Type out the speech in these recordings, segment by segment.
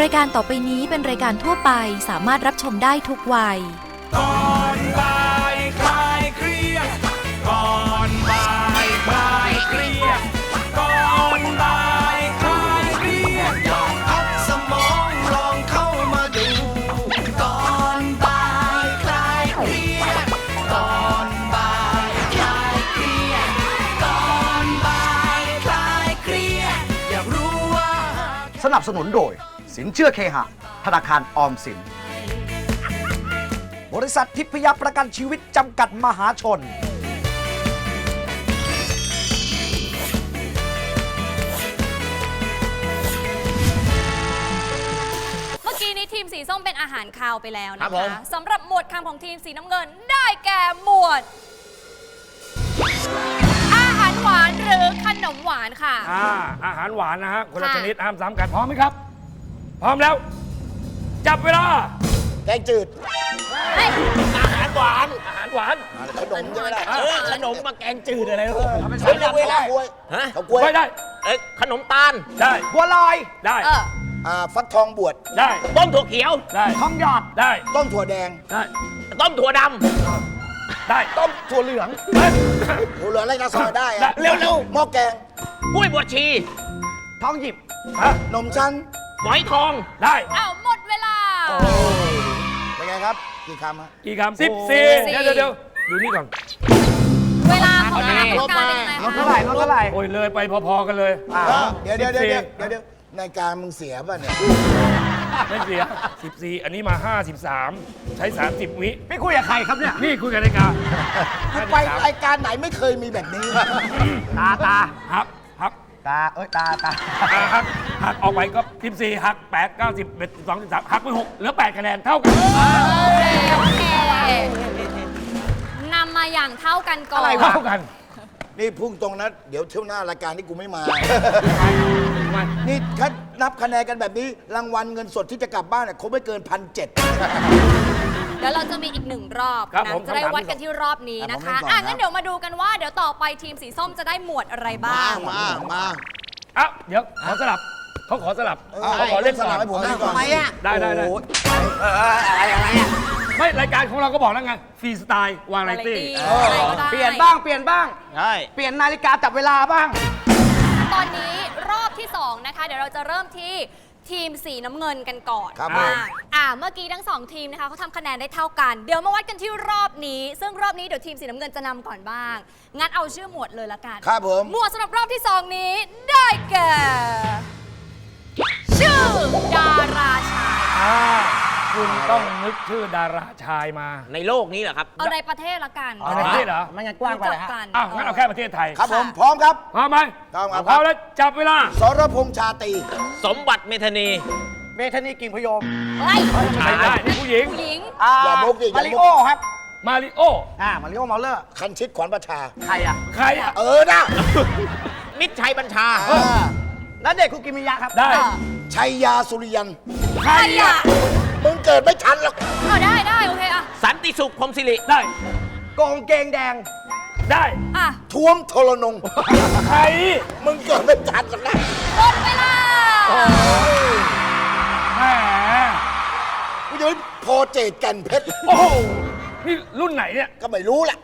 รายการต่อไปนี้เป็นรายการทั่วไปสามารถรับชมได้ทุกวัย ก่อนบ่ายคลายเครียด ก่อนบ่ายคลายเครียด ก่อนบ่ายคลายเครียดลองพักสมองลองเข้ามาดู ก่อนบ่ายคลายเครียด ก่อนบ่ายคลายเครียด ก่อนบ่ายคลายเครียด อยากรู้ว่า สนับสนุนโดย สินเชื่อเคหะ ธนาคารออมสิน บริษัททิพยประกันชีวิตจำกัดมหาชน เมื่อกี้นี้ทีมสีส้มเป็นอาหารคาวไปแล้วครันะบผม คะสำหรับหมวดคำของทีมสีน้ำเงินได้แก่หมวด อาหารหวานหรือขนมหวานค่ะ อ่าอาหารหวานนะฮะคนละค่ะ ชนิดห้ามซ้ำกันพร้อมไหมครับ พร้อมแล้ว จับเวลา แกงจืดเฮ้ยอาหารหวาน อาหารหวานขนมใช่ไหมล่ะเออขนมมาแกงจืดอะไรวะใช้ได้ได้กล้วยฮะเขากล้วยไม่ได้ เอ้ยขนมตาล ได้บัวลอย ได้ เออ อ่าฟักทองบวชได้ต้มถั่วเขียว ได้ทองหยอด ได้ต้มถั่วแดงได้ต้มถั่วดได้ต้มถั่วเหลืองเฮ้ยหัวเหลืออะไรนะซอยได้ได้อะเร็วๆหม้อแกงำกล้วยบวชชี ทองหยิบ ฮะนมชั้น ฝอยทองได้อ้าวหมดเวลา เป็นไงครับ กี่คำฮะ กี่คำสิบสี่สิบสี่เดี๋ยวเดี๋ยวดูนี่ก่อน เวลาของคณะกรรมการเป็นยังไงลดเท่าไหร่ลดเท่าไหร่โอ้ยเลยไปพอๆกันเลยอ่าเดี๋ยวเดี๋ยวสิเดี๋บยวสี่เดี๋ยวเดี๋ยวในการมึงเสียป่ะเนี่ย ไม่เสีย14อันนี้มา53ใช้30วิพี่คุยกับใครครับเนี่ย นี่คุยกันในการกูไปรายการไหนไม่เคยมีแบบนี้ ตาตาหักหัก ตา เอ้ย ตา ตาหักหักหักออกไปก็14หัก8 9 10 11 12 13หักไป6เหลือ8คะแนนเท่ากันโอเคนำมาอย่างเท่ากันก่อนอะไรเท่ากันนี่พุ่งตรงนะเดี๋ยวเที่ยวหน้ารายการที่กูไม่มา นี่ถ้านับคะแนนกันแบบนี้รางวัลเงินสดที่จะกลับบ้านเนี่ยคงไม่เกินพันเจ็ด เดี๋ยวเราจะมีอีกหนึ่งรอบครับนะผมจะได้คำถามวัดกันที่รอบนี้นะคะอะผมเล่นก่อนอะครับ งั้นเดี๋ยวมาดูกันว่าเดี๋ยวต่อไปทีมสีส้มจะได้หมวดอะไรบ้างมามาอะเดี๋ยวขอสลับเขาขอสลับเออเขาขอเล่นสก่อลับนให้ผมเล่นก่อนได้ได้ได้โอ้โหไม่รายการของเราก็บอกแล้วไงฟรีสไตล์วาไรตี้ Variety อะไรก็ได้ เปลี่ยนบ้างเปลี่ยนบ้าง ใช่ เปลี่ยนนาฬิกาจับเวลาบ้าง ตอนนี้รอบที่ 2 นะคะ เดี๋ยวเราจะเริ่มที่ ทีมสีน้ำเงินกันก่อนครับอ่าผมอ่า เมื่อกี้ทั้งสองทีมนะคะเขาทำคะแนนได้เท่ากัน เดี๋ยวมาวัดกันที่รอบนี้ ซึ่งรอบนี้เดี๋ยวทีมสีน้ำเงินจะนำก่อนบ้าง งั้นเอาชื่อหมวดเลยละกัน ครับผม หมวดสำหรับรอบที่2นี้ได้แก่ ชื่อดาราชาย อ่า คุณต้องนึกชื่อดาราชายมา ในโลกนี้เหรอครับ เอาในประเทศละกันเอาในประเทศเหรอ ไม่งั้นกว้างไปจเลบยฮะ กันอ้าวงั้นเอาแค่ประเทศไทยครับผมพร้อมครับ พร้อมไหมพร้อมครับพร้อมแล้วจับเวลา สรพงษ์ชาตรีสมบัติเมธานี เมธานีกิ่งพยมเฮ้ยไม่ได้นี่ผู้หญิง ผู้หญิง อ่าอย่ามุกดิอย่ามุก มาริโอครับ มาริโอ อ่า มาริโอเมาเลอร์ คันชิดขวัญประชา ใครอะใครอะเออนะมิตรชัยบัญชา อ่าแล้วเด็กคุกิมิยะครับ ได้เออชัยยาสุริยัน ใครใครอะอะมึง เกิดไม่ทันหรอกเอาได้ได้โอเคอะสันติสุขพรหมสิริได้โกงเกงแดง ได้อะท้วมทรนง ใครมึงเกิดไม่ทันหรอกนะหมดเวลาแหมกูจะพอเจดแกันเพชรโอ้โหนี่รุ่นไหนเนี่ยก็ไม่รู้แหละ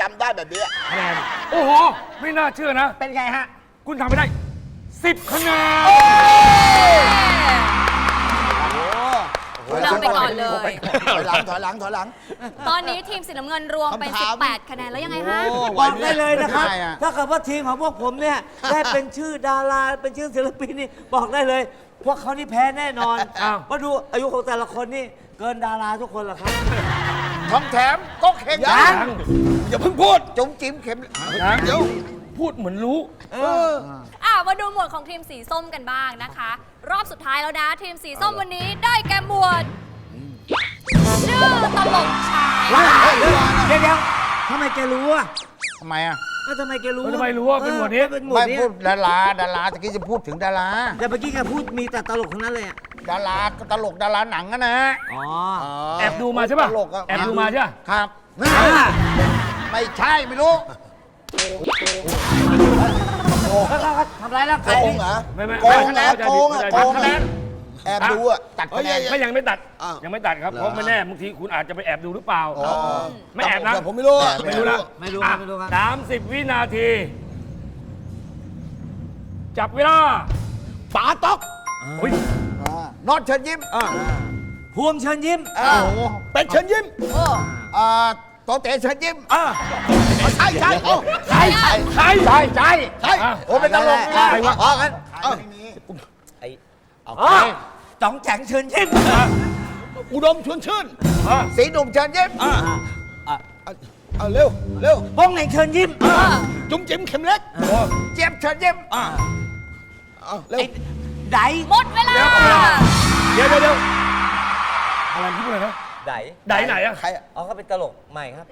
จำได้แบบนี้คะแนนโอ้โห ไม่น่าเชื่อนะ เป็นไงฮะ คุณทำไปได้ 10คะแนน นำไปก่อนเลย ถอยหลังถอยหลังถอยหลัง ตอนนี้ทีมสีน้ำเงินรวมเป็น คำถาม 18 คะแนนแล้วยังไงฮะบอกได้เลยนะครับ ได้อะ ถ้าเกิดว่าทีมของพวกผมเนี่ย ได้เป็นชื่อดารา เป็นชื่อศิลปินนี่ บอกได้เลย พวกเขานี่แพ้แน่นอนอ้าวเพราะดูอายุของแต่ละคนนี่ เกินดาราทุกคนหรอกครับของแถมก็เข่งยัง อย่าเพิ่งพูดจุ๋มจิ้มเข็ม ยัง เดี๋ยว พูดเหมือนรู้อะ มาดูหมวดของทีมสีส้มกันบ้างนะคะ รอบสุดท้ายแล้วนะ ทีมสีส้มวันนี้ได้แก่หมวดชื่อตลกชายเดี๋ยวเดี๋ยวทำไมแกรู้อะทำไมอะเอ้าทำไมแกรู้เออทำไมรู้ว่าเป็นหมวดนี้ ออเป็นหมวดไม่นี้พูดดาราดาราตะกี้จะพูดถึงดาราแต่เมื่อกี้แกพูดมีแต่ตลกทั้งนั้นเลยอะดาราก็ตลกดาราหนังอะนะอ๋อแอบดูมาใช่ป่ะตลกอะแอบดูมาใช่ป่ะครับไม่ใช่ไม่รู้ ทำร้ายร่างโกกายงนี่เหรอไม่ไม่โกงไม่นะเข้าใจโกผิดงอะเข้าใจโกผิดงอะแอบดูอะตัดคะแนน ไม่ยังไม่ตัด อ้าวยังไม่ตัดครับ เหรอ เพราะไม่แน่บางทีคุณอาจจะไปแอบดูหรือเปล่า อ๋อไม่แอบนะแต่ผมไม่รู้อะ ไม่รู้นะไม่รู้อะไม่รู้ครับ สามสิบวินาที จับเวลาป๋าต๊อกอุ้ยนอตเชิญยิ้มพวงเชิญยิ้มโอ้โหเป็นเชิญยิ้มอ่า โตเต๋เชิญยิ้มอะใช่ใช่โอ้ใครใครใครใช่ใช่ใช่อะโอ้เป็นตลกใช่ใครวะอ๋องั้นเอ้าอ๋อจ๋องแจ๋งเชิญยิ้มอุดมชวนชื่นสีหนุ่มเชิญยิ้มเอาเร็วเร็วป้องเหน่งเชิญยิ้มจุ๋มจิ๋มเข็มเล็กเจี๊ยบเชิญยิ้มเอาเร็วไอ้ไดหมดเวลาเดี๋ยวเดี๋ยวเดี๋ยวอะไรที่พูดอะไรนะ ไดไดไหนอะ ใครอะอ๋อเขาเป็นตลกใหม่ครับ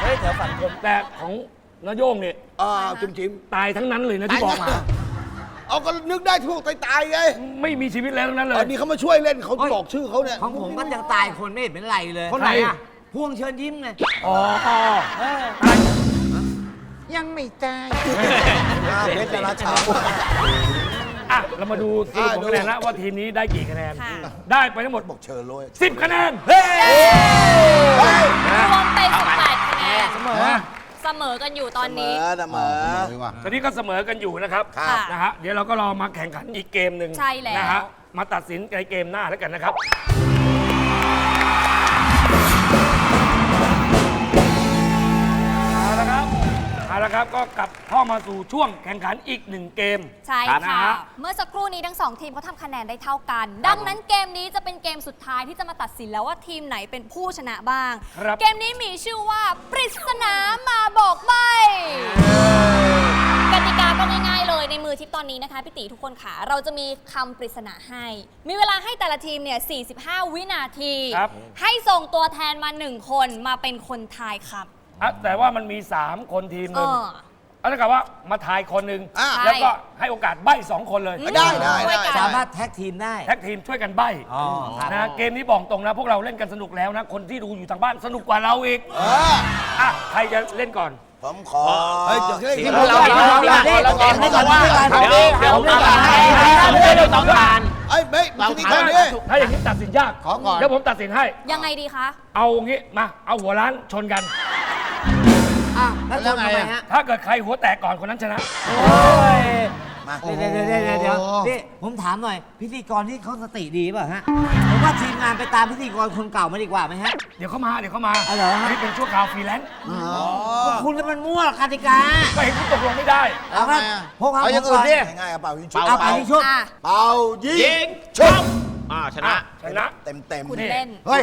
เฮ้ยแถวฝั่งทนแต่ของนายโยงเนี่ยอ่าจุ๋มจิ๋มตายทั้งนั้นเลยนะที่บอกมา เอาก็นึกได้ถูกตายตายๆไงไม่มีชีวิตแล้วทั้งนั้นเลอัยนนี้เขามาช่วยเล่นเขาบอกชื่อเขาเนี่ย ของผมก็ยังตายคนไม่เห็นเป็นไรเลยคนไหนอะ พวงเชิญยิ้มไงอ๋อยังไม่ตาย เพชรดาราชาว อะ เรามาดูสรุปของคะแนนแล้วว่าทีมนี้ได้กี่คะแนน ค่ะ ได้ไปทั้งหมด บอกเชิญเลย10 คะแนนรวมเป็น18คะแนนเสมอเสมอกันอยู่ตอนนี้เออเสมอ ตอนนี้ก็เสมอกันอยู่นะครับครับ นะฮะเดี๋ยวเราก็รอมาแข่งขันอีกเกมหนึ่งใช่แล้ว นะฮะมาตัดสินในเกมหน้าแล้วกันนะครับ เอาละครับก็กลับเข้ามาสู่ช่วงแข่งขันอีกหนึ่งเกม ใช่นะค่ะ ฮะ เมื่อสักครู่นี้ทั้งสองทีมเขาทำคะแนนได้เท่ากัน ดังนั้นเกมนี้จะเป็นเกมสุดท้ายที่จะมาตัดสินแล้วว่าทีมไหนเป็นผู้ชนะบ้าง ครับ เกมนี้มีชื่อว่าปริศนามาบอกใบกติกาก็ง่ายๆเลยในมือทิปตอนนี้นะคะพี่ตีทุกคนค่ะ เราจะมีคำปริศนาให้ มีเวลาให้แต่ละทีมเนี่ย 45 วินาที ครับ ให้ส่งตัวแทนมาหนึ่งคนมาเป็นคนทายคำ อะแต่ว่ามันมี 3 คนทีมหเอนึ่งอ เอาละกับว่ามาทายคนหนึ่งอะ แล้วก็ให้โอกาสใบ้สองคนเลยได้ได้ช่วยกันสามารถแท็กทีมได้แท็กทีมช่วยกันใบ้อ๋อครับ นะเกมนี้บอกตรงนะพวกเราเล่นกันสนุกแล้วนะ คนที่ดูอยู่ทางบ้านสนุกกว่าเราอีกเอออะใครจะเล่นก่อน ผมขอเฮ้ยเดี๋ยวเฮ้ยเราเราเราเราเกมให้ก่อนว่าเดี๋ยวเดี๋ยวต้องการเดี๋ยวต้องการ เอ้ยไม่เราทีนี้ถามก่อนดิถ้าอย่างนี้ตัดสินยากขอก่อน เดี๋ยวผมตัดสินให้ ยังไงดีคะ เอางี้มา เอาหัวล้านชนกัน อะแล้วแล้วทำไงไมอะ ฮะถ้าเกิดใครหัวแตกก่อนคนนั้นชนะโอ้ยมาเดี๋ยวเดี๋ยวเดี๋ยวเดี๋ยวนี่ผมถามหน่อย พิธีกรที่เขาสติดีป่ะฮะผมว่าทีมงานไปตามพิธีกรคนเก่ามาดีกว่าไหมฮะ เดี๋ยวเขามา เดี๋ยวเขามาอ๋อเหรอฮะ นี่เป็นชั่วคราวฟรีแลนซ์ก็คุณมันมั่วกติกาก็เห็นคุณตกลงไม่ได้ เอาครับพวกเขาเอาอย่างอื่นดิง่ายๆเอาเป่ายิงชุบเอาไปที่ชุบ อะ เป่ายิยิงงชุบอ่าชนะอะชนะ เต็มเต็มคุณนี่เล่น เฮ้ย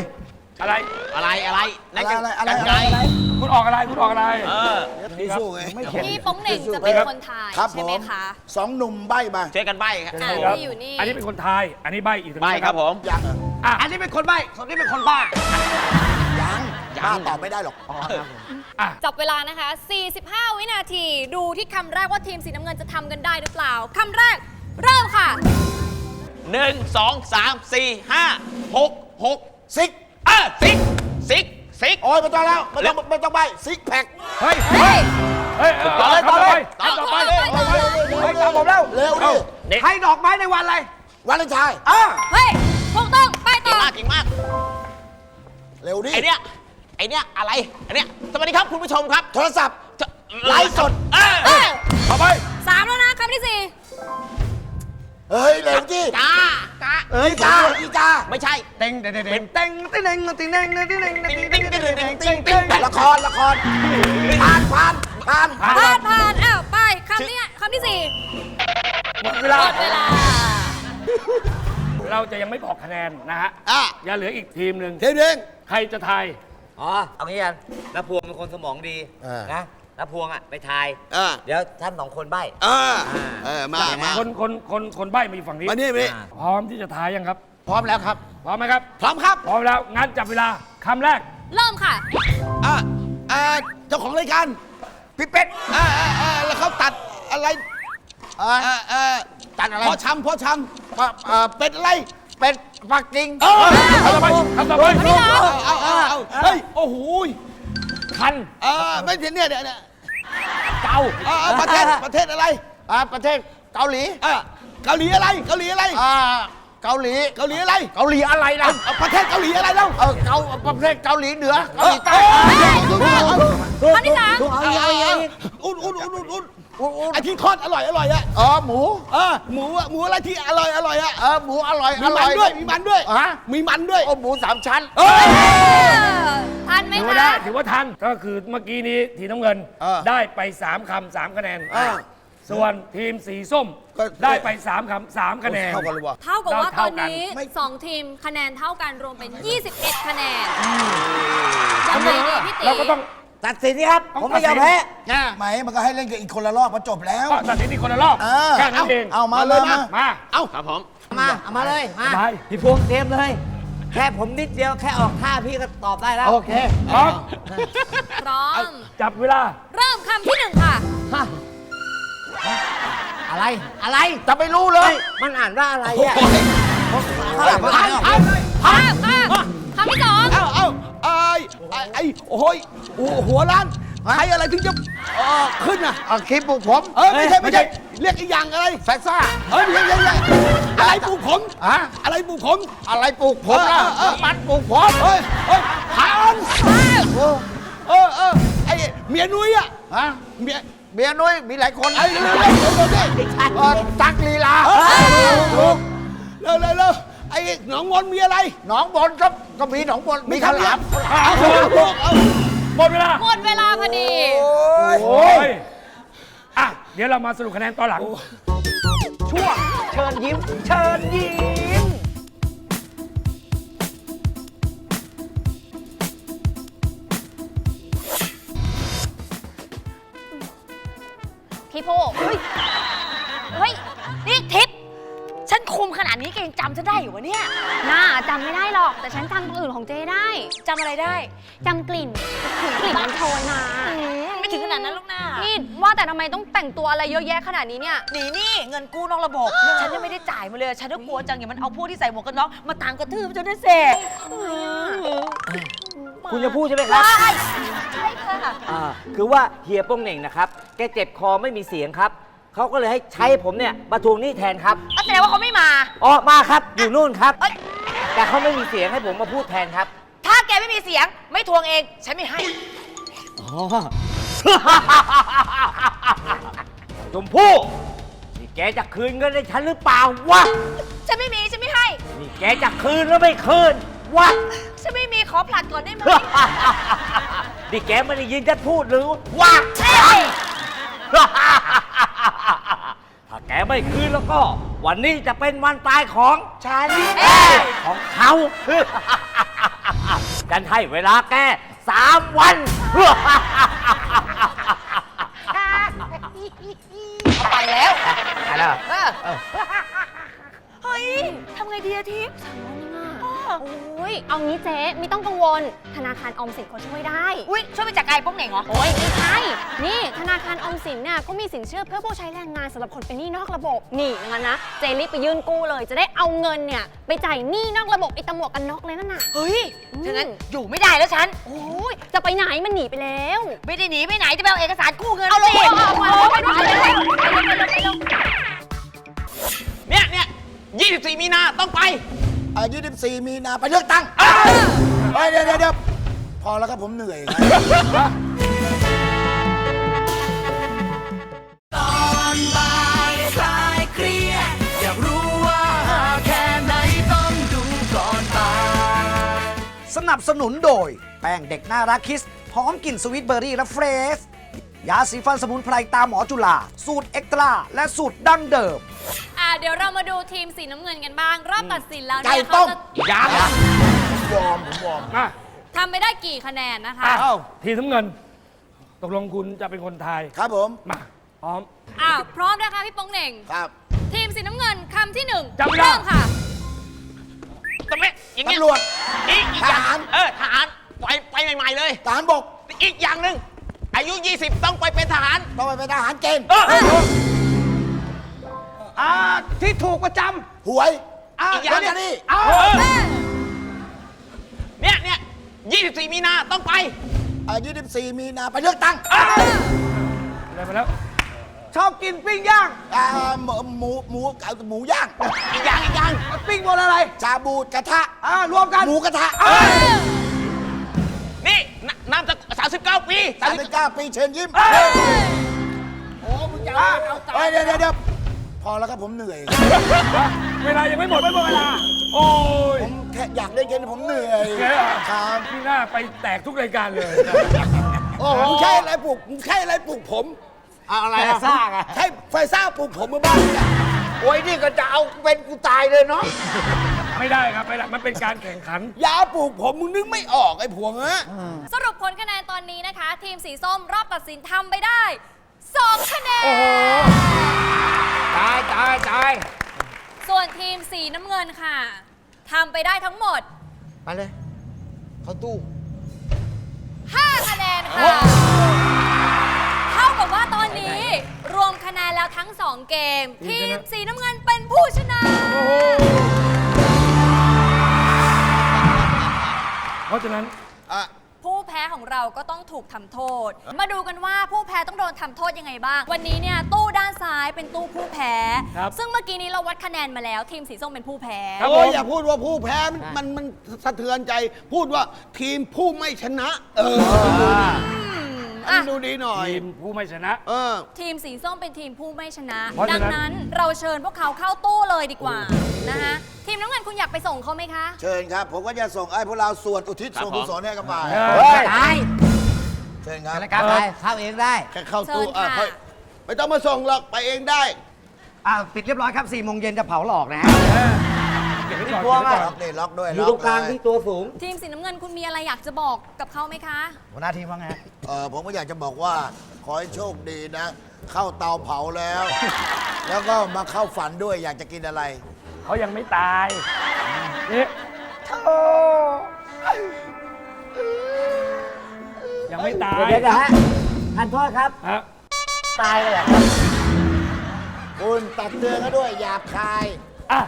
อะไร อะไรอะไรนั่นกันอะไรอะไรกันไกลอะไร คุณออกอะไร คุณออกอะไร เออนี่สู้ไงไม่เข็ด พี่โป้งเหน่งจะเป็นคนทายครับผใช่ไหมมคะสองหนุ่มใบ้มาช่วยกันใบ้ครับอะครับ ที่อยู่นี่อันนี้เป็นคนไทย อันนี้ใบอีกใบ้ครับผม ยังอะอะอันนี้เป็นคนใบ้คนนี้เป็นคนบ้า ยังยังบ้าตอบไม่ได้หรอก อะจับเวลานะคะ 45 วินาที ดูที่คำแรกว่าทีมสีน้ำเงินจะทำกันได้หรือเปล่าคำแรก เริ่มค่ะ หนึ่งสองสามสี่ห้าหกหกซิก อะซิกซิกซิกโอ้ยไม่ต้องแล้วไม่ต้องไม่ต้องใบ้ซิกแพคเฮ้ยเฮ้ยเฮ้ยต่อเลยต่อเลยต่อไปต่อเลยต่อเลยเฮ้ยตามผมแล้วเร็วดิเด็กให้ดอกไม้ในวันอะไรวันเลนไทน์อะเฮ้ยถูกต้องไปเก่ต่งอมากเก่งมาก เร็วดิไอเนี้ยไอเนี้ยอะไรไอเนี้ยสวัสดีครับคุณผู้ชมครับ โทรศัพท์จะไลฟ์สดเออเฮ้ยต่อไปสามแล้วนะคำที่สี่ เฮ้ยเร็วดิกากาเอ้ยกาอีกาไม่ใช่ เต็งเต็งเต็งเป็นเต็งเต็งเต็งเต็งเต็งเต็งเต็งเต็งติ๊งติ๊งติ๊งติ๊งติ๊งติ๊งละครละครผ่านผ่านผ่านผ่านผ่านผ่านอ้าวไปคำนี้คำที่สี่หมดเวลาหมดเวลา เราจะยังไม่บอกคะแนนนะฮะอะอย่าเหลืออีกทีมหนึ่งเทเด้งใครจะทายอ๋อเอางี้กันน้าพวงเป็นคนสมองดีเออนะ น้าพวงอะไปทายอะเดี๋ยวท่านสองคนใบ้อะอ่าเออมามา คนคนคนคนใบ้มาอยู่ฝั่งนี้มานี่มานี่ อ่าพร้อมที่จะทายยังครับ พร้อมแล้วครับ พร้อมไหมครับ พร้อมครับ พร้อมแล้วงั้นจับเวลาคำแรก เริ่มค่ะ อะอะเจ้าของรายการพี่เป็ดอะอะอะแล้วเขาตัดอะไรเอ่ออะอะตัดอะไรพ่อชำพ่อชอะเอ่อำเป็ดอะไรเป็นปักกิ่งเออคำต่อไปคำต่อไปเอาเอาเอาเอาเฮ้ยโอ้โหคันเออไม่ใช่เนี่ยเนี่ยเนี่ย เกาเออเออประเทศประเทศอะไรอ่าประเทศเกาหลีอะเกาหลีอะไรเกาหลีอะไรอ่าเกาหลีเกาหลีอะไรเกาหลีอะไรล่ะเอาประเทศเกาหลีอะไรเล่าเออเกาประเทศเกาหลีเหนือเกาหลีใต้คำที่สามถูกเอาอีกเอาอีกเอาอีกอุ่นอุ่นอุ่นอุ่นอุ่นไอ้ที่ทอดอร่อยอร่อยอะอ๋อหมูเออหมูอะหมูอะไรที่อร่อยอร่อยอะเออหมูอร่อยมีอร่มัอนยด้วยมีมันด้วยฮะมีมันด้วยโอ้หมูสามชั้นเอ้ยเออทั นไหมถือว่าคะได้ถือว่าทันก็คือเมื่อกี้นี้ทีมน้ำเงินเออได้ไป 3คำสามคะแนน เออส่วนทีมสีส้มก็ ได้ไป 3คำสามคะแนนเท่ากันเลยวะ เท่ากับว่าตเท่าอนกันนี้ไม่2ทีมคะแนนเท่ากันรวมเป็น 21 คะแนนยังไงดีพี่ตีเราก็ต้องตัดสินนี่ครับ ผมไม่ยอมแพ้ไหมมันก็ให้เล่นกันอีกคนละรอบพอจบแล้ว ก็ตัดสินที่คนละรอบเออแค่นั้นเองเอามาเลยมามาครับผม มา เอามาเลย มา ไป พี่พวงเตรียมเลย แค่ผมนิดเดียวแค่ออกท่าพี่ก็ตอบได้แล้ว โอเคพร้อมพร้อม จับเวลา เริ่มคำที่หนึ่งค่ะ อะไรอะไรจะไม่รู้เลย มันอ่านว่าอะไรอะเฮ้ยเฮ้ยเฮ้ยข้ามข้ามคำที่สอง เอ้าเอ้าไอ้ไอ้ไอ้โอ้ยโอ้หัวล้าน ใช้อะไรถึงจะเออขึ้นอะ เอาคลิปปลูกผม เออไม่ใช่ไม่ใช่เรียกอีกอย่างอะไรแฟซ่า เออไม่ใช่ไม่ใช่อะไรปลูกผมฮะ อะไรปลูกผม อะไรปลูกผมล่ะเออเออมันปลูกผมเฮ้ยเฮ้ยผ่านเออเออไอ้เมียนุ้ยอะฮะเมียเมียนุ้ยมีหลายคนไอ้เร็วเร็วเร็วเร็วเร็วเออตักลีลาเร็วเร็วเร็วไอ้หนองมนมีอะไร หนองบนก็ก็มีหนองบนมีขลาม เอาเอาเอา ดี๋ยวเรามาสรุปคะแนนตอนหลัง ช่วงเชิญยิ้ม เชิญยิ้ม พี่โพเฮ้ย เฮ้ย นี่ทิพย์ฉันคุมขนาดนี้แกยังจำฉันได้อยู่วะเนี่ย น่าจำไม่ได้หรอก แต่ฉันจำตัวอื่นของเจได้จำอะไรได้ จำกลิ่นกลิ่นมันโชยมา อืม น้าพี่ว่าแต่ทำไมต้องแต่งตัวอะไรเยอะแยะขนาดนี้เนี่ย หนีหนี่เงินกู้นอกระบบฉันยังไม่ได้จ่ายมาเลย ฉันก็กลัวจังอย่างมันเอาพวกที่ใส่หมวกกันน็อกมาตามกระทืบจนได้เสกคุณจะพูดใช่ไหมครับ ใช่ค่ะ อ่าคือว่าเฮียโป้งเหน่งนะครับ แกเจ็บคอไม่มีเสียงครับ เขาก็เลยให้ใช้ผมเนี่ยมาทวงหนี้แทนครับ แสดงว่าเขาไม่มา อ๋อมาครับ อยู่นู่นครับ เอ้ย แต่เขาไม่มีเสียงให้ผมมาพูดแทนครับ ถ้าแกไม่มีเสียงไม่ทวงเอง ฉันไม่ให้ อ๋อ ชมพู่นี่แกจะคืนเงินให้ฉันหรือเปล่าวะ ฉันไม่มีฉันไม่ให้ นี่แกจะคืนหรือไม่คืนวะ ฉันไม่มีขอผลัดก่อนได้ไหมนี่แกไม่ได้ยินฉันพูดหรือวะใช่ถ้าแกไม่คืนแล้วก็ วันนี้จะเป็นวันตายของฉันของเขาฉันให้เวลาแกสามวัน ไปแล้วอะไรอะเออเฮ้ยทำไงดีอะทิพย์โอ้ยเอางี้เจ๊ไม่ต้องกังวล ธนาคารออมสินเขาช่วยได้ อุ้ยช่วยไปจัดการไอ้พวกเหน่งเหรอ โอ้ยไม่ใช่ นี่ธนาคารออมสินเนี่ยเขามีสินเชื่อเพื่อผู้ใช้แรงงานสำหรับคนเป็นหนี้นอกระบบ นี่งั้นนะ เจรีบไปยื่นกู้เลย จะได้เอาเงินเนี่ยไปจ่ายหนี้นอกระบบไอ้ตำรวจกันน็อกเลยนั่นน่ะ เฮ้ยฉะนั้นอยู่ไม่ได้แล้วฉัน โอ้ยจะไปไหนมันหนีไปแล้ว ไม่ได้หนีไปไหนจะไปเอาเอกสารกู้เงินเอาลงสิเอาเอาเอาไปด้วยไปด้วยเนี่ยเนี่ย24 มีนาต้องไป อายุ14มีนาไปเลือกตั้งเฮ้ยเดี๋ยวเดี๋ยวเดี๋ยวพอแล้วครับผมเหนื่อยครับก่อนบ่ายคลายเครียดอยากรู้ว่าแค่ไหนต้องดูก่อนบ่ายสนับสนุนโดย แป้งเด็กน่ารักคิสหอมกลิ่นสวีทเบอร์รี่และเฟรช ยาสีฟันสมุนไพรตามหมอจุฬาสูตรเอ็กตร้าและสูตรดั้งเดิม อ่าเดี๋ยวเรามาดูทีมสีน้ำเงินกันบ้าง รอบตัดสินแล้วไก่เนี่ยต้เขามจะยังวอร์มผมวอร์มมาทำไปได้กี่คะแนนนะคะอะทีมน้ำเงิน ตกลงคุณจะเป็นคนทายครับผมมาพร้อมอ่าพร้อมนะคะพี่โป้งเหน่ง ครับ ทีมสีน้ำเงินคำที่หนึ่งจับเวลาเริ่มค่ะ ตรงนี้อย่างเงี้ยตำรวจอีกอีกอย่างทหาร เออทหารไปไปใหม่ ๆ เลย ทหารบก อีกอย่างหนึ่ง อายุ 20 ต้องไปเป็นทหารต้องไปเป็นทหารเกณฑ์ที่ถูกประจหวยอีกอย่างนี้เอเนี่ยเนี่ย24 มีนาต้องไป อายุ24มีนาไปเลือกตั้งอะไรไปแล้ว ชอบกินปิ้งย่างอ่หมูหมูหมูหมูย่างอีกอย่างอีกอย่างปิ้งบนอะไรชาบูกระทะรวมกันหมูกระทะนี่นนามสกุ 39 ปีสามสิบเก้าปีเชิญยิ้มเฮ้ยโอ้มึงจะเอาเอตายเดี๋ยวเดี๋ยวพอแล้วครับผมเหนื่อย เวลายังไม่หมดไม่หมดเวลา โอ้ยผมแค่อยากได้นเกมผมเหนื่อยครับนี่หน้าไปแตกทุกรายการเลย โอ้โหมึงใช่อะไรปลุกมึงใช่อะไรปลุกผมอะไรซ่าไงใช่ไฟซ่าปลุกผมมาบ้างโอ้ยนี่ก็จะเอาเป็นกูตายเลยเนาะ ไม่ได้ครับไม่ได้มันเป็นการแข่งขัน ยาปลูกผมมึงนึกไม่ออกไอ้พวงฮะสรุปผลคะแนนตอนนี้นะคะ ทีมสีส้มรอบตัดสินทำไปได้2คะแนน ตายตายตายส่วนทีมสีน้ำเงินค่ะทำไปได้ทั้งหมด ไปเลย เข้าตู้ 5 คะแนนค่ะ เท่ากับว่าตอนนี้รวมคะแนนแล้วทั้ง 2 เกม ทีมสีน้ำเงินเป็นผู้ชนะ เพราะฉะนั้นผู้แพ้ของเราก็ต้องถูกทำโทษ มาดูกันว่าผู้แพ้ต้องโดนทำโทษยังไงบ้าง วันนี้เนี่ยตู้ด้านซ้ายเป็นตู้ผู้แพ้ ครับ ซึ่งเมื่อกี้นี้เราวัดคะแนนมาแล้ว ทีมสีส้มเป็นผู้แพ้ ครับ โอ้ยผม อย่าพูดว่าผู้แพ้มันมันมันสะเทือนใจ พูดว่าทีมผู้ไม่ชนะ เอออั นนี้ดูดีหน่อย ทีมผู้ไม่ชนะ เออ ทีมสีส้มเป็นทีมผู้ไม่ชนะ เพราะดัฉะนั้นนั้นเราเชิญพวกเขาเข้าตู้เลยดีกว่านะคะทีมน้ำเงินคุณอยากไปส่งเขาไหมคะ เชิญครับ ผมก็จะส่งไอ้พวกเราส่วนอุทิศส่วนกุศลให้กับฝ่ายเออตายเชิญครับไปเข้าเองได้ แค่เข้าตู้เชิญอะค่ะ ค่อยไม่ต้องมาส่งหรอก ไปเองได้ อ่าปิดเรียบร้อยครับ4โมงเย็นจะเผาหลอกนะฮะ เก็บไว้ก่อนกลัวเก็บไว้มากก่อนล็อกเลยล็อกด้วยอยู่ล็ตอรงกลางเลยที่ตัวสูง ทีมสีน้ำเงินคุณมีอะไรอยากจะบอกกับเขาไหมคะ หัวหน้าทีมว่าไงฮะเออผมก็อยากจะบอกว่า ขอให้โชคดีนะ เข้าเตาเผาแล้ว แล้วก็มาเข้าฝันด้วยอยากจะกินอะไร เขายังไม่ตายนี่ยังไม่ตาย เดี๋ยวนะฮะท่านโทษครับ ฮะ ตายเลยเหรอครับ คุณตักเตือนเขาด้วยหยาบคาย อะ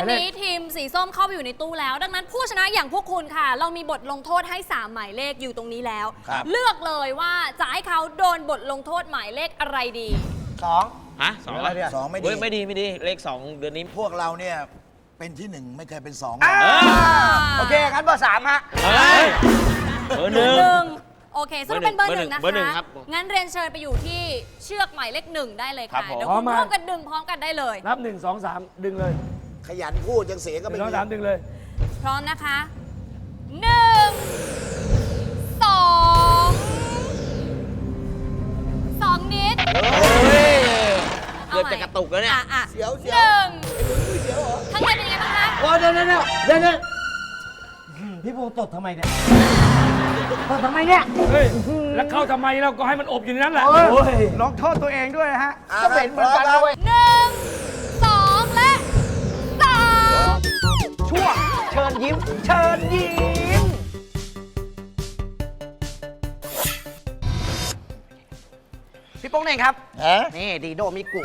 อะตอนหมายเลนี้ขทีมสีส้มเข้าไปอยู่ในตู้แล้ว ดังนั้นผู้ชนะอย่างพวกคุณค่ะ เรามีบทลงโทษให้ 3 หมายเลขอยู่ตรงนี้แล้ว ครับ เลือกเลยว่าจะให้เขาโดนบทลงโทษหมายเลขอะไรดี สอง ฮะสองอะไรเนี่ยสองไม่เฮ้ยดีไม่ดีไม่ดีเลขสองเดือนนี้ พวกเราเนี่ย เป็นที่หนึ่งไม่เคยเป็นสองอ่าโอเคงั้นเบอร์สามฮะ เฮ้ยเบอร์หนึ่ง หนึ่งโอเคสรุปเป็นเบอร์เบอร์หหนึ่นึ่งงนะคะเบอร์หนึ่งครับงั้นเรียนเชิญไปอยู่ที่เชือกหมายเลขหนึ่งได้เลยครัค่ะบผม เดี๋ยวพร้อคุมณไหมร่วมกันดึงพร้อมกันได้เลย นับหนึ่งสองสามดึงเลย ขยันพูดยังเสียก็หไม่นึ่งสองมีสามดึงเลย พร้อมนะคะหนึ่งสองสองนิดเกือบจะกระตุกแล้วเนี่ย อะอะเสียวเสีหยว นึ่งทั้างเงินเป็นยังไงบ้างคะโอ้เดี๋ยวเดี๋ยวเดี๋ยวเดี๋ยวเดี๋ยวอืมพี่ภูตดทำไมเนี่ยตดทำไมเนี่ยเฮ้ย แล้วเข้าทำไมเราก็ให้มันอบอยู่ในนั้นแหละ โอ้ยลองโทษตัวเองด้วยนะฮะ ก็เป็นเหมือนกันเลยหนึ่ง ช่วง เชิญยิ้ม เชิญยิ้ม พี่โป้งเน่งครับ ฮะนี่ดีโดมิกุ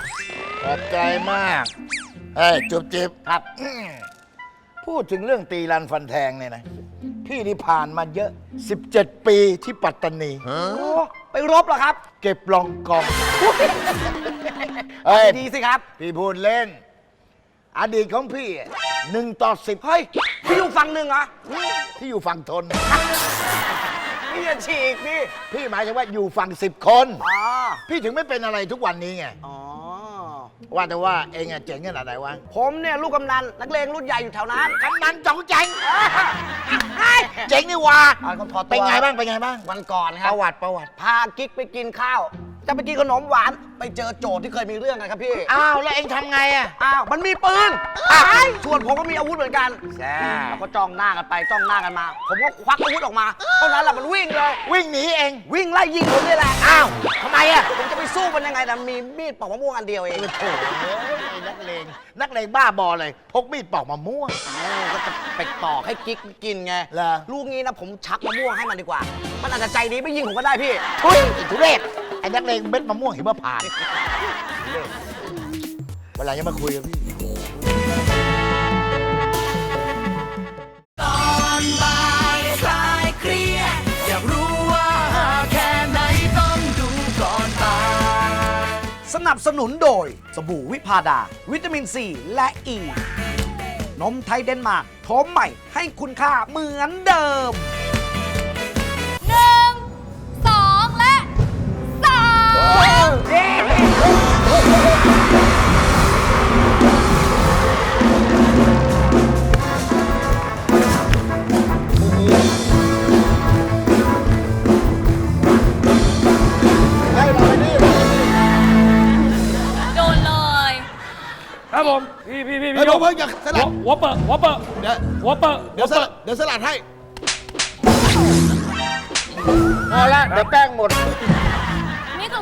ขอบใจมากเฮ้ยจุบจิบครับ พูดถึงเรื่องตีรันฟันแทงเนี่ยนะ พี่นี่ผ่านมาเยอะ 17 ปีที่ปัตตานี โอ้ไปรบเหรอครับ เก็บลองกองเฮ้ย ดีสิครับ พี่พูดเล่น อดีตของพี่หนึ่งต่อสิบเฮ้ยพี่อยู่ฝั่งหนึ่งเหรอที่อยู่ฝั่งทน พี่จะฉีกพี่พี่หมายถึงว่าอยู่ฝั่งสิบคน อ๋อพี่ถึงไม่เป็นอะไรทุกวันนี้ไง อ๋อ ว่าแต่ว่าเองอะเจ๋งขนาดไหนวะผมเนี่ยลูกกำนันนักเลงรุ่นใหญ่อยู่แถวนั้นกำนันจ๋องแจ๋งเจ๋งนี่หว่า อ่าก็ถอดตัวเป็นไงบ้างเป็นไงบ้าง วันก่อนคปรับระวัติประวัติ พากิ๊กไปกินข้าว จะไปกินขนมหวาน ไปเจอโจทย์ที่เคยมีเรื่องกันครับพี่ อ้าว แล้วเองทำไงอะอ้าว มันมีปืนอ้าวส่วนผมก็มีอาวุธเหมือนกันใช่ แล้วก็จ้องหน้ากันไปจ้องหน้ากันมา ผมก็ควักอาวุธออกมาเท่านั้นแหละมันวิ่งเลย วิ่งหนีเอง วิ่งไล่ยิงผมนี่แหละอ้าวทำไมอะผมจะไปสู้มันยังไงนะมีมีดปอกมะม่วงอันเดียวเองโอ้โหไอ้นักเลงนักเลงบ้าบอเลย พกมีดปอกมะม่วงเอ้าก็จะไปตอกให้กิ๊กกินไงเหรอ ลูกนี้นะผมชักมะม่วงให้มันดีกว่า มันอาจจะใจดีไม่ยิงผมก็ได้พี่ ทุยไอ้ทุเรศไอ้นักเลงเม็ดมะม่วงหิมพานต์เวลายังมาคุยกับพี่ก่อนบายคลายเครียดอยากรู้ว่าแค่ไหนต้องดูก่อนบ่ายบสนุนโดย สบู่วิพาดา วิตามินซีและอ e. ีนมไทยเดนมาร์กโถมใหม่ให้คุณค่าเหมือนเดิม โดนเลย ครับผม พี่พี่พี่เฮ้ยพี่เพิ่งอย่าสลัด หัวเปิดหัวเปิดเดี๋ยวหัวเปิดเดี๋ยวสลัดเดี๋ยวสลัดให้ พอละเดี๋ยวแป้งหมด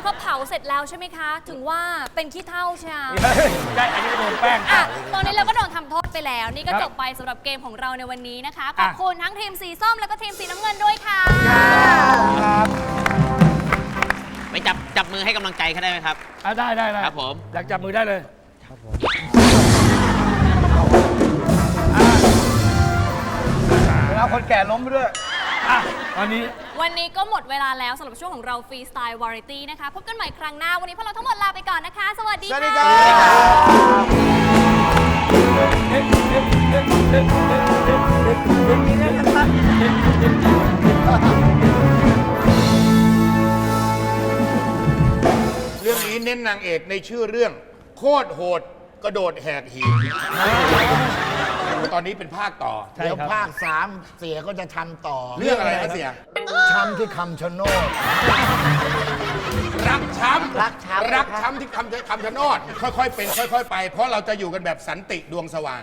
นี่คือเขาเผาเสร็จแล้วใช่ไหมคะ ถึงว่าเป็นขี้เท่าใช่ไหมใช่อันนี้ก็โดนแป้ง อะตอนนี้เราก็โดนทำโทษไปแล้ว นี่ก็ครับจบไปสำหรับเกมของเราในวันนี้นะคะ ขอะอบคุณทั้งทีมสีส้มแล้วก็ทีมสีน้ำเงินด้วยค่ะ ไปจับจับมือให้กำลังใจเขาได้ไหมครับ อะได้ได้ได้ครับผม อยากจับมือได้เลยเอาคนแก่ล้มไปด้วย อะตอนนี้ วันนี้ก็หมดเวลาแล้วสำหรับช่วงของเราฟรีสไตล์วาไรตี้นะคะ พบกันใหม่ครั้งหน้า วันนี้พวกเราทั้งหมดลาไปก่อนนะคะ สวัสดีสวัสดีค่ะครับเรื่องนี้เน้นนางเอกในชื่อเรื่อง โคตรโหดกระโดดแหกหีบ ตอนนี้เป็นภาคต่อเดี๋ยวภาคสามเสียก็จะทำต่อเรื่องอะไรครับเสีย ช้ำที่คำชะโนด รักช้ำรักช้ำ รักช้ำที่คำคำชะโนดค่อยๆเป็น ค่อย ๆ ไป เพราะเราจะอยู่กันแบบสันติดวงสว่าง